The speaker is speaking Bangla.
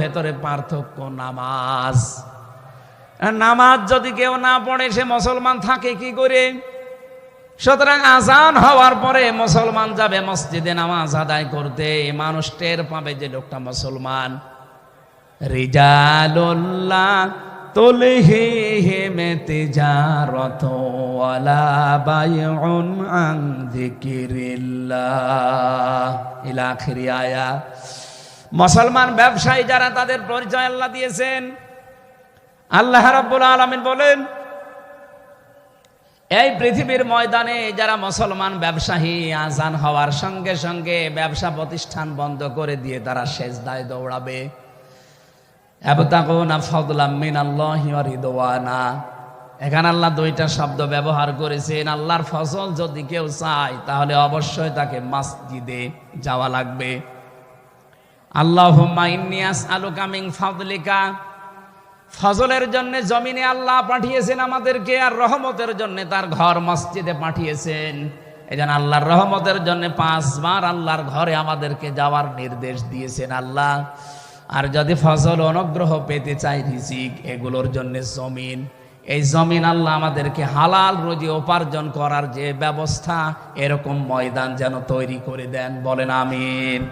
ভেতরে পার্থক্য নামাজ। নামাজ যদি কেউ না পড়ে, সে মুসলমান থাকে কি করে? সুতরাং আজান হওয়ার পরে মুসলমান যাবে মসজিদে নামাজ আদায় করতে। মানুষ টের পাবে যে লোকটা মুসলমান। রিজালুল্লাহ আয়াত মুসলমান ব্যবসায়ী যারা তাদের পরিচয় আল্লাহ দিয়েছেন। আল্লাহ রাব্বুল আলামিন বলেন, এই পৃথিবীর ময়দানে যারা মুসলমান ব্যবসায়ী আজান হওয়ার সঙ্গে সঙ্গে ব্যবসা প্রতিষ্ঠান বন্ধ করে দিয়ে তারা শেষ দায় দৌড়াবে এখানে আল্লাহ দুইটা শব্দ ব্যবহার করেছেন। আল্লাহর ফসল যদি কেউ চায়, তাহলে অবশ্যই তাকে মসজিদে যাওয়া লাগবে। আল্লাহুম্মা ইন্নী আসআলুকা মিন ফাদলিকা। ফজলের জন্য জমিনে আল্লাহ পাঠিয়েছেন আমাদেরকে আর রহমতের জন্য তার ঘর মসজিদে পাঠিয়েছেন। এই জন্য আল্লাহর রহমতের জন্য পাঁচবার আল্লাহর ঘরে আমাদেরকে যাওয়ার নির্দেশ দিয়েছেন আল্লাহ। আর যদি ফজল অনুগ্রহ পেতে চাই রিজিক, এগুলোর জন্য জমিন। এই জমিন আল্লাহ আমাদেরকে হালাল রুজি উপার্জন করার যে ব্যবস্থা, এরকম ময়দান যেন তৈরি করে দেন। বলেন আমিন।